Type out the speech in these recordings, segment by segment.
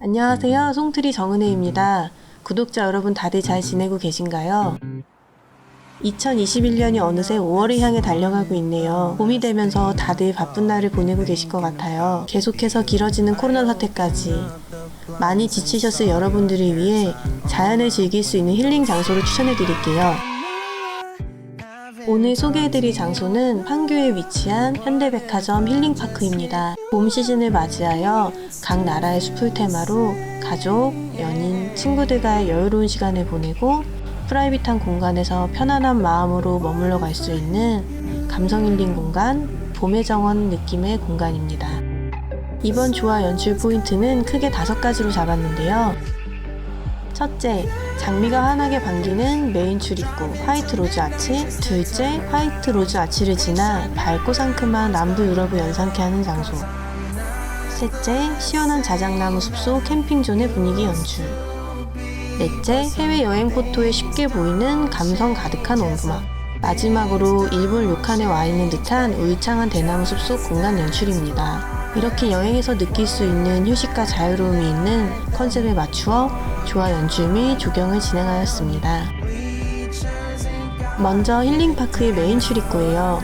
안녕하세요. 송트리 정은혜입니다. 구독자 여러분 다들 잘 지내고 계신가요? 2021년이 어느새 5월을 향해 달려가고 있네요. 봄이 되면서 다들 바쁜 날을 보내고 계실 것 같아요. 계속해서 길어지는 코로나 사태까지 많이 지치셨을 여러분들을 위해 자연을 즐길 수 있는 힐링 장소를 추천해 드릴게요. 오늘 소개해드릴 장소는 판교에 위치한 현대백화점 힐링파크입니다. 봄 시즌을 맞이하여 각 나라의 숲을 테마로 가족, 연인, 친구들과의 여유로운 시간을 보내고 프라이빗한 공간에서 편안한 마음으로 머물러 갈 수 있는 감성 힐링 공간, 봄의 정원 느낌의 공간입니다. 이번 조화 연출 포인트는 크게 다섯 가지로 잡았는데요. 첫째, 장미가 환하게 반기는 메인 출입구 화이트 로즈 아치. 둘째, 화이트 로즈 아치를 지나 밝고 상큼한 남부 유럽을 연상케 하는 장소. 셋째, 시원한 자작나무 숲속 캠핑존의 분위기 연출. 넷째, 해외여행 포토에 쉽게 보이는 감성 가득한 원부막. 마지막으로 일본 료칸에 와 있는 듯한 울창한 대나무 숲속 공간 연출입니다. 이렇게 여행에서 느낄 수 있는 휴식과 자유로움이 있는 컨셉에 맞추어 조화 연출 및 조경을 진행하였습니다. 먼저 힐링파크의 메인 출입구예요.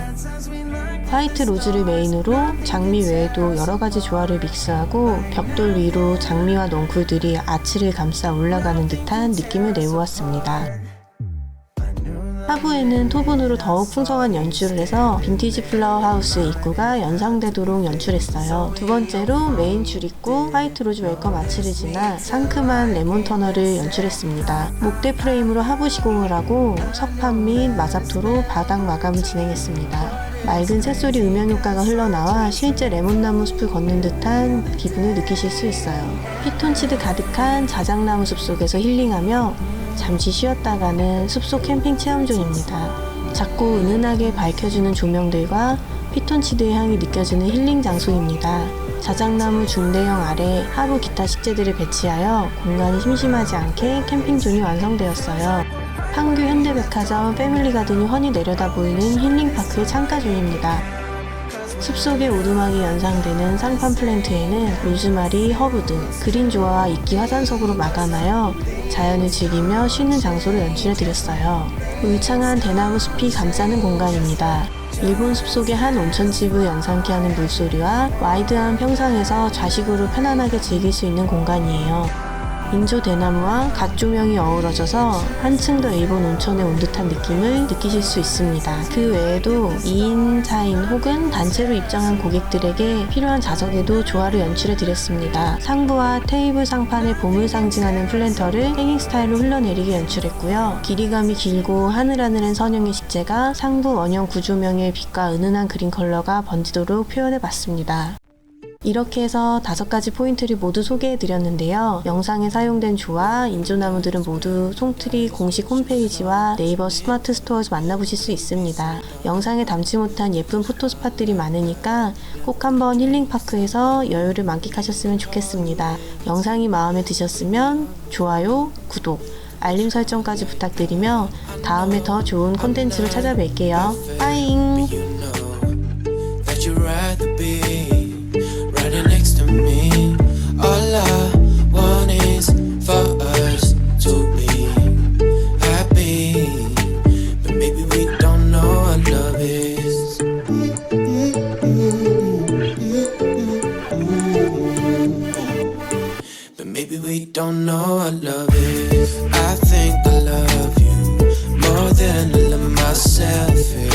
화이트 로즈를 메인으로 장미 외에도 여러 가지 조화를 믹스하고 벽돌 위로 장미와 넝쿨들이 아치를 감싸 올라가는 듯한 느낌을 내보았습니다. 하부에는 토분으로 더욱 풍성한 연출을 해서 빈티지 플라워 하우스 입구가 연상되도록 연출했어요. 두 번째로 메인 출입구 화이트 로즈 웰컴 아치를 지나 상큼한 레몬 터널을 연출했습니다. 목대 프레임으로 하부 시공을 하고 석판 및 마잡토로 바닥 마감을 진행했습니다. 맑은 새소리 음향 효과가 흘러나와 실제 레몬나무 숲을 걷는 듯한 기분을 느끼실 수 있어요. 피톤치드 가득한 자작나무 숲 속에서 힐링하며 잠시 쉬었다가는 숲속 캠핑 체험존입니다. 작고 은은하게 밝혀주는 조명들과 피톤치드의 향이 느껴지는 힐링 장소입니다. 자작나무 중대형 아래 하부 기타 식재들을 배치하여 공간이 심심하지 않게 캠핑존이 완성되었어요. 판교 현대백화점 패밀리가든이 훤히 내려다 보이는 힐링파크의 창가존입니다. 숲속의 오두막이 연상되는 상판 플랜트에는 로즈마리, 허브 등 그린 조화와 이끼 화산석으로 마감하여 자연을 즐기며 쉬는 장소를 연출해 드렸어요. 울창한 대나무 숲이 감싸는 공간입니다. 일본 숲속의 한 온천집을 연상케 하는 물소리와 와이드한 평상에서 좌식으로 편안하게 즐길 수 있는 공간이에요. 인조 대나무와 각 조명이 어우러져서 한층 더 일본 온천에 온 듯한 느낌을 느끼실 수 있습니다. 그 외에도 2인, 4인 혹은 단체로 입장한 고객들에게 필요한 좌석에도 조화를 연출해 드렸습니다. 상부와 테이블 상판에 봄을 상징하는 플랜터를 행잉 스타일로 흘러내리게 연출했고요. 길이감이 길고 하늘하늘한 선형의 식재가 상부 원형 구조명의 빛과 은은한 그린 컬러가 번지도록 표현해 봤습니다. 이렇게 해서 다섯 가지 포인트를 모두 소개해 드렸는데요. 영상에 사용된 조화, 인조나무들은 모두 송트리 공식 홈페이지와 네이버 스마트 스토어에서 만나보실 수 있습니다. 영상에 담지 못한 예쁜 포토 스팟들이 많으니까 꼭 한번 힐링파크에서 여유를 만끽하셨으면 좋겠습니다. 영상이 마음에 드셨으면 좋아요, 구독, 알림 설정까지 부탁드리며 다음에 더 좋은 콘텐츠로 찾아뵐게요. 빠잉! we don't know what love is. I think I love you more than I love myself. Yeah.